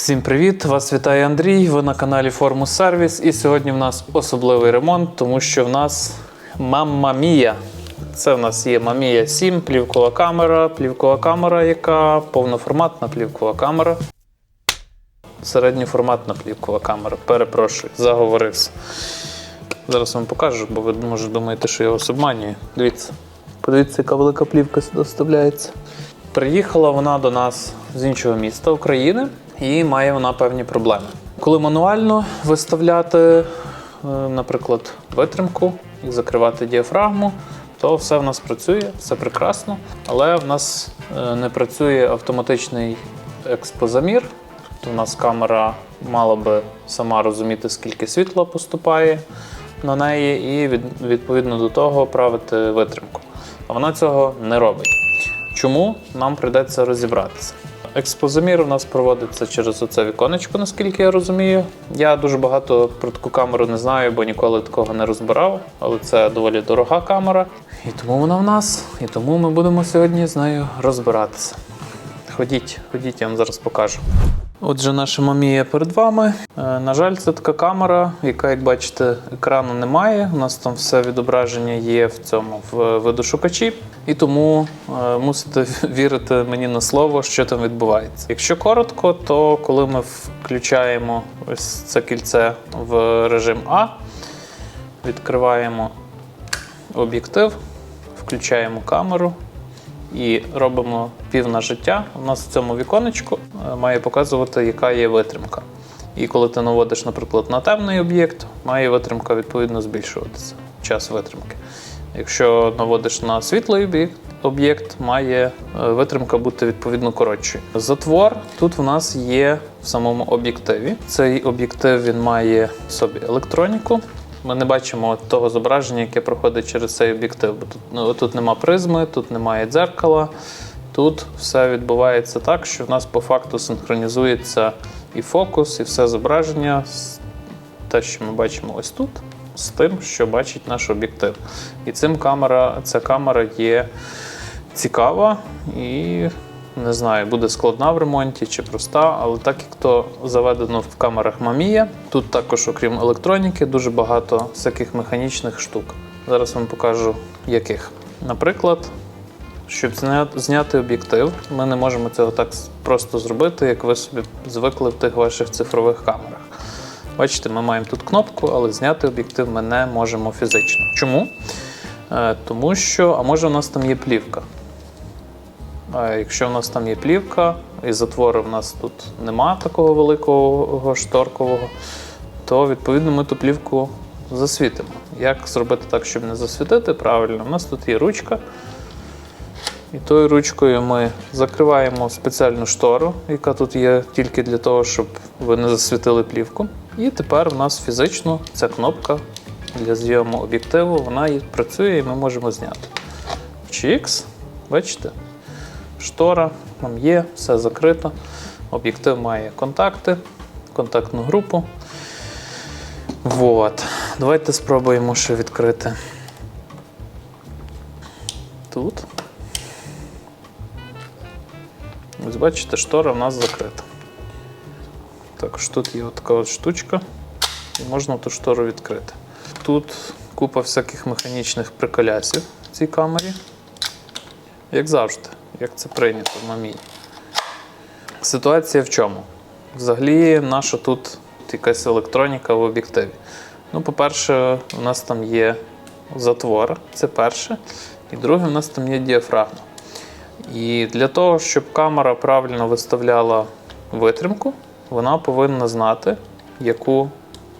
Всім привіт! Вас вітає Андрій. Ви на каналі Формус Сервіс. І сьогодні в нас особливий ремонт, тому що в нас Мамма Мія. Це в нас є Мамія 7, плівкова камера, плівкова камера, яка повноформатна плівкова камера. Середньоформатна плівкова камера. Перепрошую, заговорився. Зараз вам покажу, бо ви може думаєте, що я вас обманюю. Дивіться. Подивіться, яка велика плівка сюди вставляється. Приїхала вона до нас з іншого міста України і має вона певні проблеми. Коли мануально виставляти, е, наприклад, витримку закривати діафрагму, то все в нас працює, все прекрасно. Але в нас е, не працює автоматичний експозамір. Тобто у нас камера мала би сама розуміти, скільки світла поступає на неї, і від, відповідно до того правити витримку. А вона цього не робить. Чому нам прийдеться розібратися? Експозамір у нас проводиться через оце віконечко, наскільки я розумію. Я дуже багато про таку камеру не знаю, бо ніколи такого не розбирав, але це доволі дорога камера. І тому вона в нас, і тому ми будемо сьогодні з нею розбиратися. Ходіть, ходіть, я вам зараз покажу. Отже, наша мамія перед вами. Е, На жаль, це така камера, яка, як бачите, екрану немає. У нас там все відображення є в цьому в видошукачі, і тому е, мусите вірити мені на слово, що там відбувається. Якщо коротко, то коли ми включаємо ось це кільце в режим А, відкриваємо об'єктив, включаємо камеру і робимо пів на життя. У нас в цьому віконечку е, має показувати, яка є витримка. І коли ти наводиш, наприклад, на темний об'єкт, має витримка відповідно збільшуватися, час витримки. Якщо наводиш на світлий об'єкт, має е, витримка бути відповідно коротшою. Затвор тут в нас є в самому об'єктиві. Цей об'єктив він має в собі електроніку. Ми не бачимо того зображення, яке проходить через цей об'єктив. Бо тут, ну, тут нема призми, тут немає дзеркала. Тут все відбувається так, що в нас по факту синхронізується і фокус, і все зображення, те, що ми бачимо ось тут, з тим, що бачить наш об'єктив. І цим камера, ця камера є цікава і не знаю, буде складна в ремонті чи проста, але так як то заведено в камерах Mamiya, тут також, окрім електроніки, дуже багато всяких механічних штук. Зараз вам покажу яких. Наприклад, щоб зняти об'єктив, ми не можемо цього так просто зробити, як ви собі звикли в тих ваших цифрових камерах. Бачите, ми маємо тут кнопку, але зняти об'єктив ми не можемо фізично. Чому? Е, Тому що, а може, у нас там є плівка. Якщо в нас там є плівка, і затвори в нас тут нема такого великого шторкового, то відповідно ми ту плівку засвітимо. Як зробити так, щоб не засвітити? Правильно, у нас тут є ручка. І тою ручкою ми закриваємо спеціальну штору, яка тут є тільки для того, щоб ви не засвітили плівку. І тепер у нас фізично ця кнопка для зйому об'єктиву, вона працює, і ми можемо зняти. Чікс, бачите? Штора, там є, все закрито. Об'єктив має контакти, контактну групу. Вот. Давайте спробуємо ще відкрити. Тут. Ось бачите, штора в нас закрита. Також тут є така от штучка, і можна ту штору відкрити. Тут купа всяких механічних приколясів в цій камері. Як завжди, як це прийнято в мамі. Ситуація в чому? Взагалі, наша тут якась електроніка в об'єктиві. Ну, по-перше, у нас там є затвор, це перше. І друге, у нас там є діафрагма. І для того, щоб камера правильно виставляла витримку, вона повинна знати, яку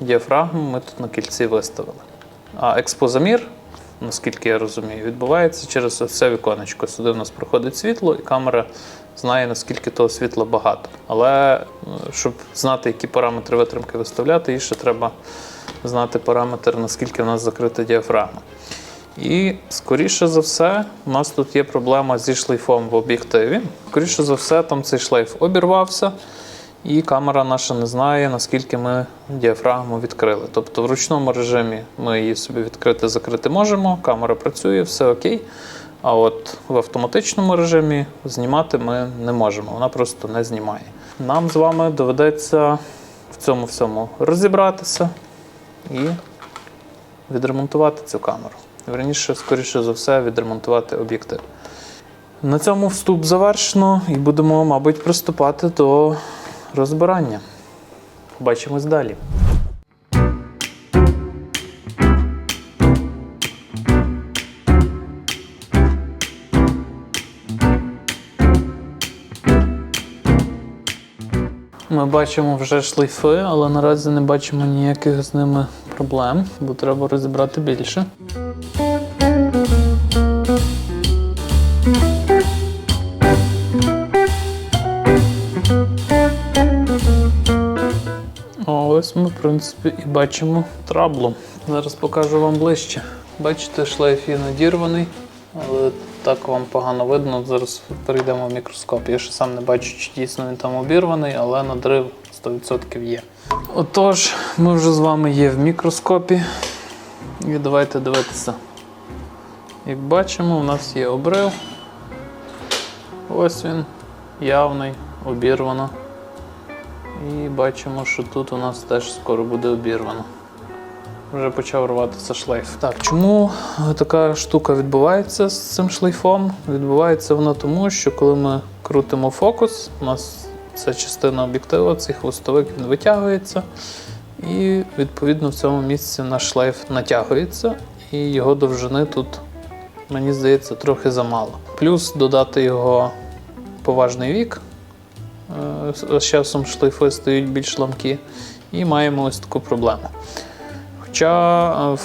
діафрагму ми тут на кільці виставили. А експозамір, наскільки я розумію, відбувається через це віконечко. Сюди в нас проходить світло, і камера знає, наскільки того світла багато. Але е, щоб знати, які параметри витримки виставляти, їй ще треба знати параметр, наскільки в нас закрита діафрагма. І скоріше за все, у нас тут є проблема зі шлейфом в об'єктиві. Скоріше за все, там цей шлейф обірвався, і камера наша не знає, наскільки ми діафрагму відкрили. Тобто в ручному режимі ми її собі відкрити закрити можемо, камера працює, все окей. А от в автоматичному режимі знімати ми не можемо, вона просто не знімає. нам з вами доведеться в цьому всьому розібратися і відремонтувати цю камеру. Верніше, скоріше за все, відремонтувати об'єктив. На цьому вступ завершено і будемо, мабуть, приступати до розбирання. Побачимось далі. Ми бачимо вже шлейфи, але наразі не бачимо ніяких з ними проблем, бо треба розібрати більше. В принципі, і бачимо траблу. Зараз покажу вам ближче. Бачите, шлейф є надірваний, але так вам погано видно. Зараз перейдемо в мікроскоп. Я ще сам не бачу, чи дійсно він там обірваний, але надрив 100% є. Отож, ми вже з вами є в мікроскопі. І давайте дивитися. Як бачимо, у нас є обрив. Ось він, явний, обірвано. І бачимо, що тут у нас теж скоро буде обірвано. Вже почав рватися шлейф. Так, чому така штука відбувається з цим шлейфом? Відбувається вона тому, що коли ми крутимо фокус, у нас ця частина об'єктива, цей хвостовик він витягується, і відповідно в цьому місці наш шлейф натягується, і його довжини тут, мені здається, трохи замало. Плюс додати його поважний вік. Е, З часом шлейфи стають більш ламкі, і маємо ось таку проблему. Хоча е,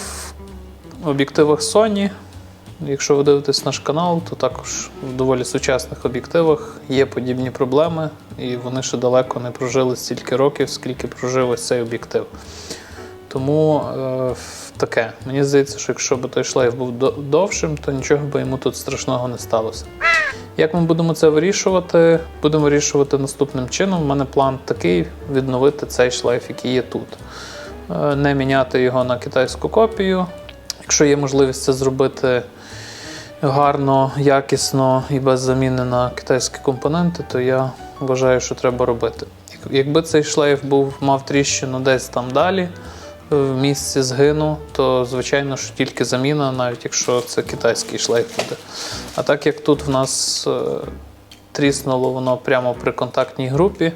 в об'єктивах Sony, якщо ви дивитесь наш канал, то також в доволі сучасних об'єктивах є подібні проблеми, і вони ще далеко не прожили стільки років, скільки прожив ось цей об'єктив. Тому е, таке. Мені здається, що якщо б той шлейф був довшим, то нічого би йому тут страшного не сталося. Як ми будемо це вирішувати? Будемо вирішувати наступним чином. У мене план такий: відновити цей шлейф, який є тут. Е, Не міняти його на китайську копію. Якщо є можливість це зробити гарно, якісно і без заміни на китайські компоненти, то я вважаю, що треба робити. Якби цей шлейф був мав тріщину десь там далі, в місці згину, то звичайно, що тільки заміна, навіть якщо це китайський шлейф буде. А так як тут в нас е, тріснуло воно прямо при контактній групі,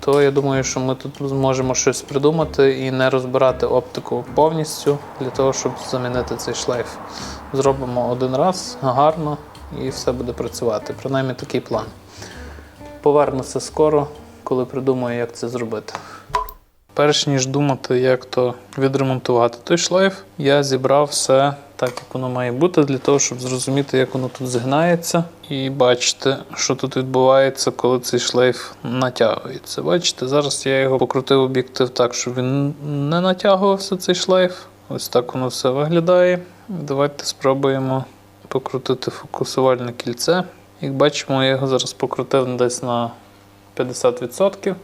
то я думаю, що ми тут зможемо щось придумати і не розбирати оптику повністю для того, щоб замінити цей шлейф. Зробимо один раз гарно і все буде працювати. Принаймні такий план. Повернуся скоро, коли придумаю, як це зробити. Перш ніж думати, як то відремонтувати той шлейф, я зібрав все так, як воно має бути, для того, щоб зрозуміти, як воно тут згинається, і бачите, що тут відбувається, коли цей шлейф натягується. Бачите, зараз я його покрутив об'єктив так, щоб він не натягувався цей шлейф. Ось так воно все виглядає. Давайте спробуємо покрутити фокусувальне кільце. Як бачимо, я його зараз покрутив десь на 50%.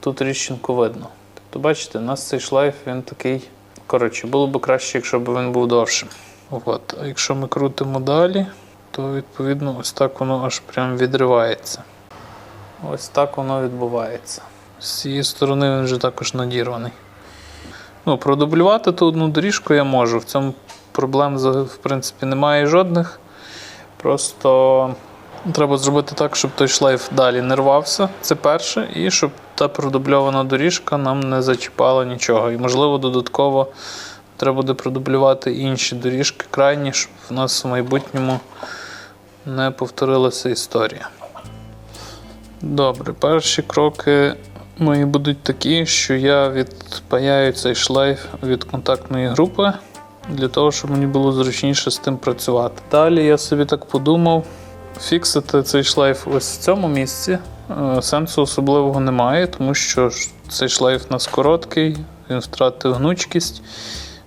Тут ріщинку видно. Тобто, бачите, у нас цей шлейф він такий. Коротше, було б краще, якщо б він був довшим. От. А якщо ми крутимо далі, то відповідно ось так воно аж прям відривається. Ось так воно відбувається. З цієї сторони він вже також надірваний. Ну, продублювати ту одну доріжку я можу. В цьому проблем в принципі немає жодних. Просто треба зробити так, щоб той шлейф далі не рвався. Це перше, і щоб та продубльована доріжка нам не зачіпала нічого. І, можливо, додатково треба буде продублювати інші доріжки крайні, щоб в нас в майбутньому не повторилася історія. Добре, перші кроки мої будуть такі, що я відпаяю цей шлейф від контактної групи для того, щоб мені було зручніше з тим працювати. Далі я собі так подумав, фіксити цей шлейф ось в цьому місці. Е, Сенсу особливого немає, тому що цей шлейф у нас короткий, він втратив гнучкість,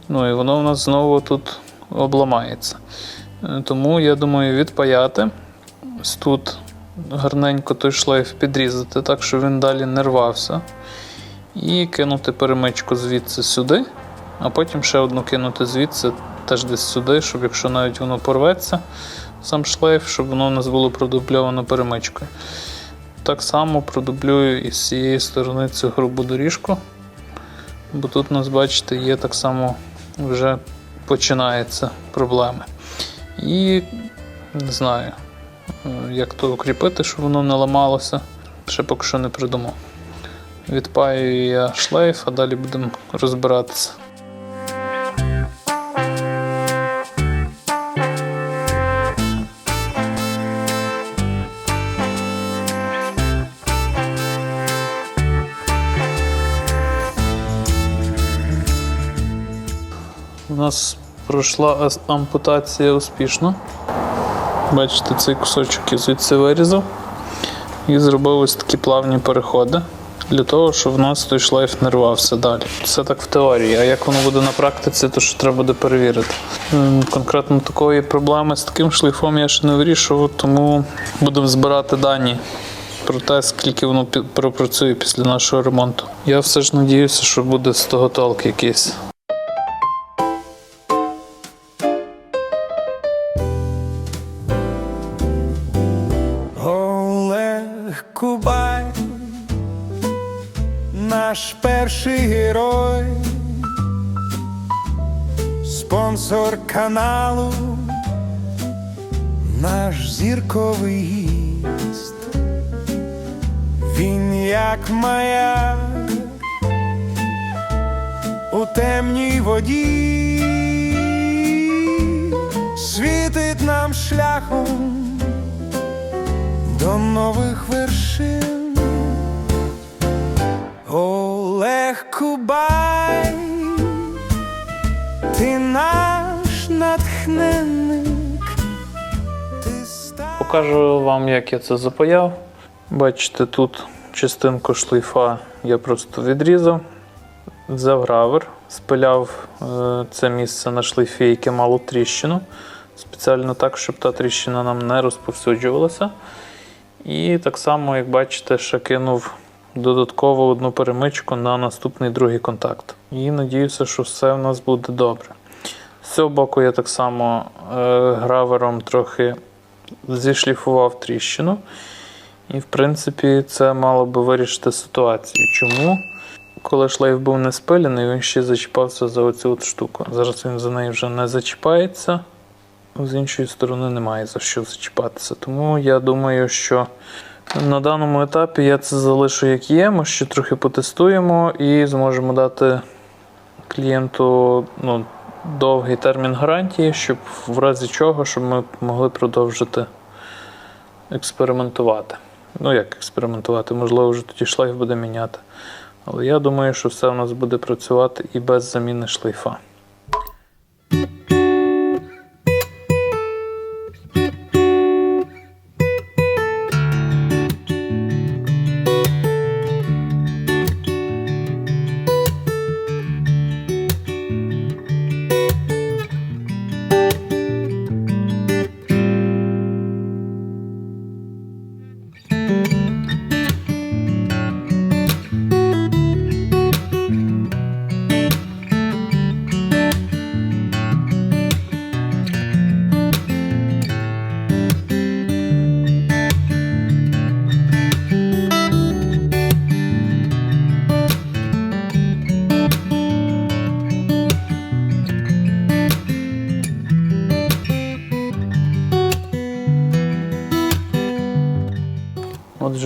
ну і воно в нас знову тут обламається. Е, Тому я думаю відпаяти. Ось тут гарненько той шлейф підрізати, так, щоб він далі не рвався. І кинути перемичку звідси сюди, а потім ще одну кинути звідси теж десь сюди, щоб якщо навіть воно порветься, сам шлейф, щоб воно у нас було продубльовано перемичкою. Так само продублюю із цієї сторони цю грубу доріжку. Бо тут у нас, бачите, є так само вже починаються проблеми. І не знаю, як то укріпити, щоб воно не ламалося. Ще поки що не придумав. Відпаюю я шлейф, а далі будемо розбиратися. У нас пройшла ампутація успішно. Бачите, цей кусочок я звідси вирізав і зробив ось такі плавні переходи для того, щоб в нас той шлейф не рвався далі. Це так в теорії, а як воно буде на практиці, то що треба буде перевірити. Конкретно такої проблеми з таким шлейфом я ще не вирішував, тому будемо збирати дані про те, скільки воно пропрацює після нашого ремонту. Я все ж надіюся, що буде з того толк якийсь. Герой, спонсор каналу, наш зірковий гість. Він як маяк у темній воді, світить нам шляхом до нових вершин. Олег Кубай, ти наш натхненник, ти став. Покажу вам, як я це запаяв. Бачите, тут частинку шлейфа я просто відрізав, взяв гравер, спиляв е, це місце на шлейфі, яке мало тріщину. Спеціально так, щоб та тріщина нам не розповсюджувалася. І так само, як бачите, ще кинув додатково одну перемичку на наступний другий контакт. І надіюся, що все в нас буде добре. З цього боку я так само е, гравером трохи зішліфував тріщину. І, в принципі, це мало би вирішити ситуацію. Чому? Коли шлейф був не спилений, він ще зачіпався за оцю от штуку. Зараз він за неї вже не зачіпається, з іншої сторони немає за що зачіпатися. Тому я думаю, що на даному етапі я це залишу як є. Ми ще трохи потестуємо і зможемо дати клієнту ну, довгий термін гарантії, щоб в разі чого, щоб ми могли продовжити експериментувати. Ну, як експериментувати, можливо, вже тоді шлейф буде міняти. Але я думаю, що все у нас буде працювати і без заміни шлейфа.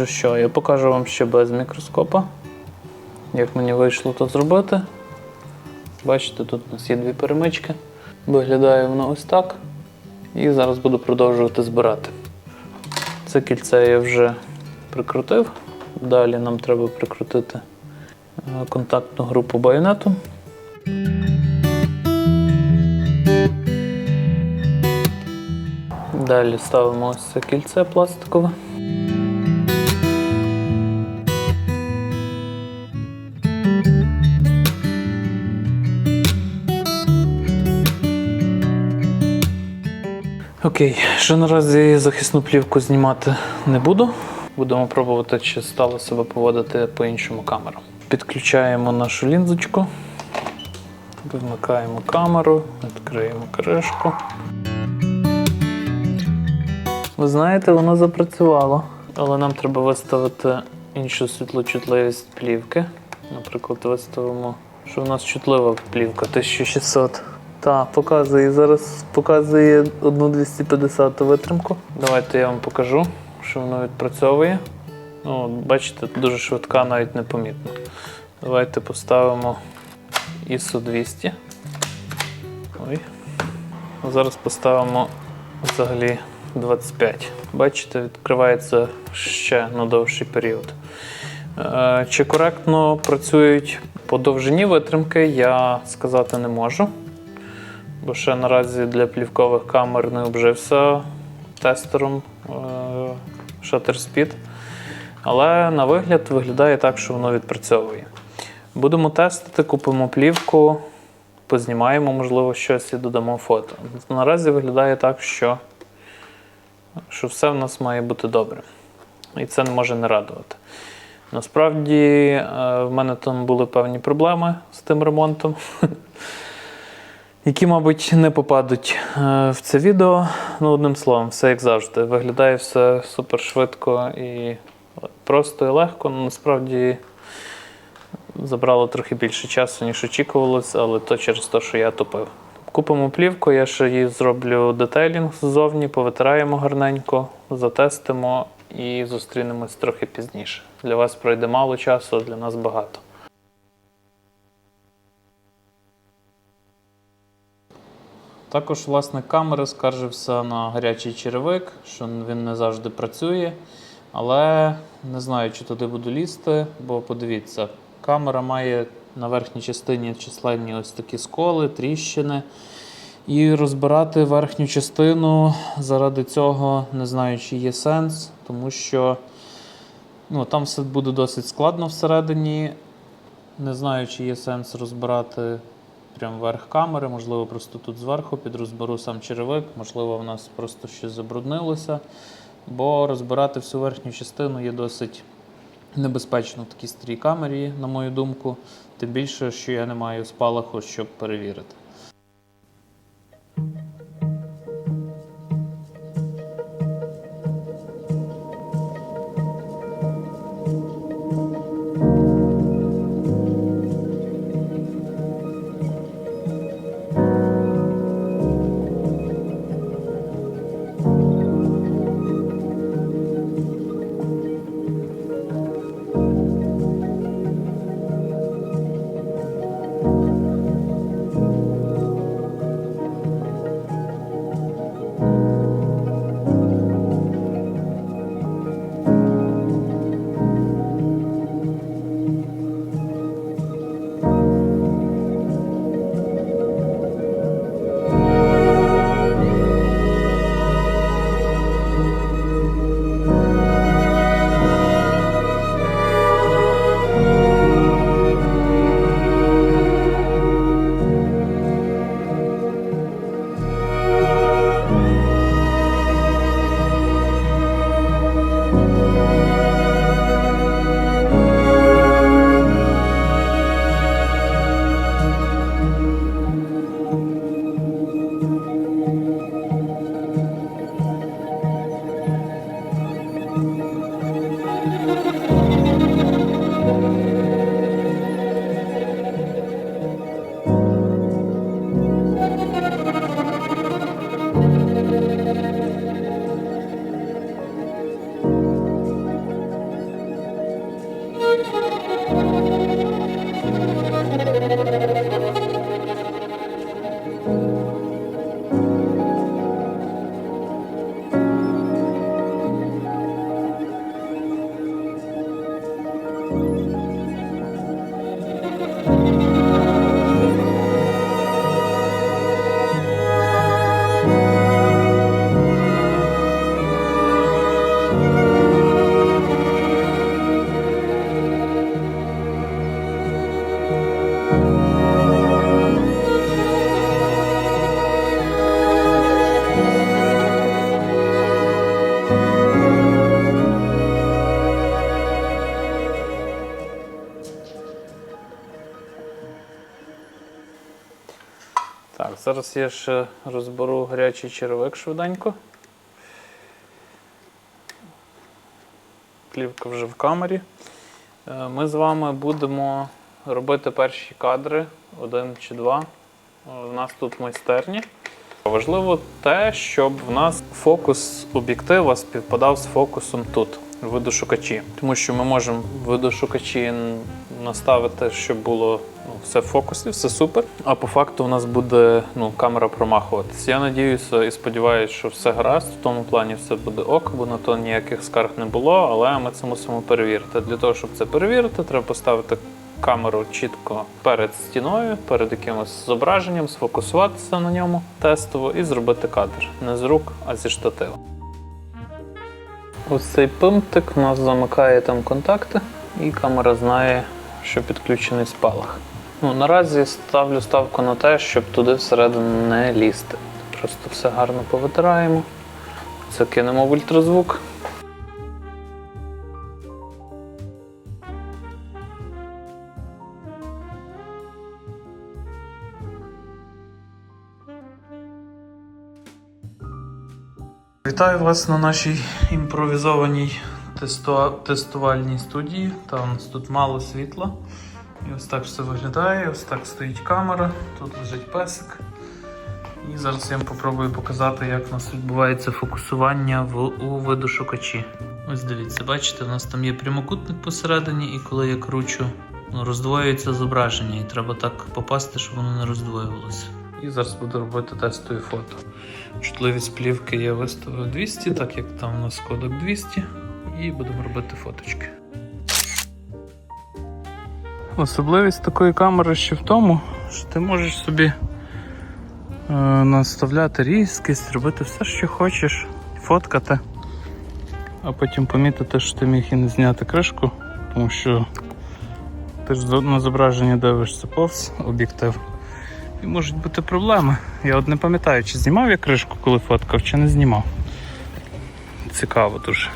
Отже, що, я покажу вам ще без мікроскопа, як мені вийшло то зробити. Бачите, тут у нас є дві перемички. Виглядає воно ось так. І зараз буду продовжувати збирати. Це кільце я вже прикрутив. Далі нам треба прикрутити е, контактну групу байонету. Далі ставимо ось це кільце пластикове. Окей, ще наразі захисну плівку знімати не буду. Будемо пробувати, чи стало себе поводити по-іншому камеру. Підключаємо нашу лінзочку, вимикаємо камеру, відкриємо кришку. Ви знаєте, воно запрацювало. Але нам треба виставити іншу світлочутливість плівки. Наприклад, виставимо, що в нас чутлива плівка 1600. Так, показує. Зараз показує 1250 витримку. Давайте я вам покажу, що воно відпрацьовує. Ну, бачите, дуже швидка, навіть непомітно. Давайте поставимо ISO 200. Ой. Зараз поставимо взагалі 25. Бачите, відкривається ще на довший період. Е, Чи коректно працюють по довжині витримки, я сказати не можу. Бо ще наразі для плівкових камер не обжився тестером е, Shutter Speed. Але на вигляд виглядає так, що воно відпрацьовує. Будемо тестити, купимо плівку, познімаємо, можливо, щось і додамо фото. Наразі виглядає так, що, що все в нас має бути добре. І це не може не радувати. Насправді, е, в мене там були певні проблеми з тим ремонтом, які, мабуть, не попадуть е, в це відео. Ну, одним словом, все як завжди. Виглядає все супер швидко і просто і легко. Ну, насправді забрало трохи більше часу, ніж очікувалось, але то через те, що я тупив. Купимо плівку, я ще її зроблю детейлінг ззовні, повитираємо гарненько, затестимо і зустрінемось трохи пізніше. Для вас пройде мало часу, а для нас багато. Також власник камери скаржився на гарячий черевик, що він не завжди працює. Але не знаю, чи туди буду лізти, бо подивіться, камера має на верхній частині численні ось такі сколи, тріщини. І розбирати верхню частину заради цього не знаю, чи є сенс, тому що ну, там все буде досить складно всередині. Не знаю, чи є сенс розбирати прямо верх камери, можливо, просто тут зверху підрозберу сам черевик, можливо, в нас просто щось забруднилося. Бо розбирати всю верхню частину є досить небезпечно в такій старій камері, на мою думку. Тим більше, що я не маю спалаху, щоб перевірити. Так, зараз я ще розберу гарячий черевик швиденько. плівка вже в камері. Е, Ми з вами будемо робити перші кадри, один чи два. Е, У нас тут майстерні. Важливо те, щоб в нас фокус об'єктива співпадав з фокусом тут, в видошукачі. Тому що ми можемо видошукачі наставити, щоб було ну, все в фокусі, все супер. А по факту у нас буде ну, камера промахуватися. Я надіюся і сподіваюся, що все гаразд. В тому плані все буде ок, бо на то ніяких скарг не було, але ми це мусимо перевірити. Для того, щоб це перевірити, треба поставити камеру чітко перед стіною, перед якимось зображенням, сфокусуватися на ньому тестово і зробити кадр. Не з рук, а зі штатива. Ось цей пимптик у нас замикає там контакти, і камера знає, що підключений спалах. Ну, наразі ставлю ставку на те, щоб туди всередину не лізти. Просто все гарно повитираємо. Це кинемо в ультразвук. Вітаю вас на нашій імпровізованій тестувальній студії. Та у нас тут мало світла. І ось так все виглядає. Ось так стоїть камера, тут лежить песик. І зараз я вам попробую показати, як у нас відбувається фокусування в, у видошукачі. Ось дивіться, бачите, у нас там є прямокутник посередині, і коли я кручу, ну, роздвоюється зображення, і треба так попасти, щоб воно не роздвоювалося. І зараз буду робити тестові фото. Чутливість плівки я виставив 200, так як там у нас кодек 200, і будемо робити фоточки. Особливість такої камери ще в тому, що ти можеш собі е, наставляти різкість, робити все, що хочеш, фоткати, а потім помітити, що ти міг і не зняти кришку, тому що ти ж на зображення дивишся повз об'єктив. І можуть бути проблеми. Я от не пам'ятаю, чи знімав я кришку, коли фоткав, чи не знімав. Цікаво дуже.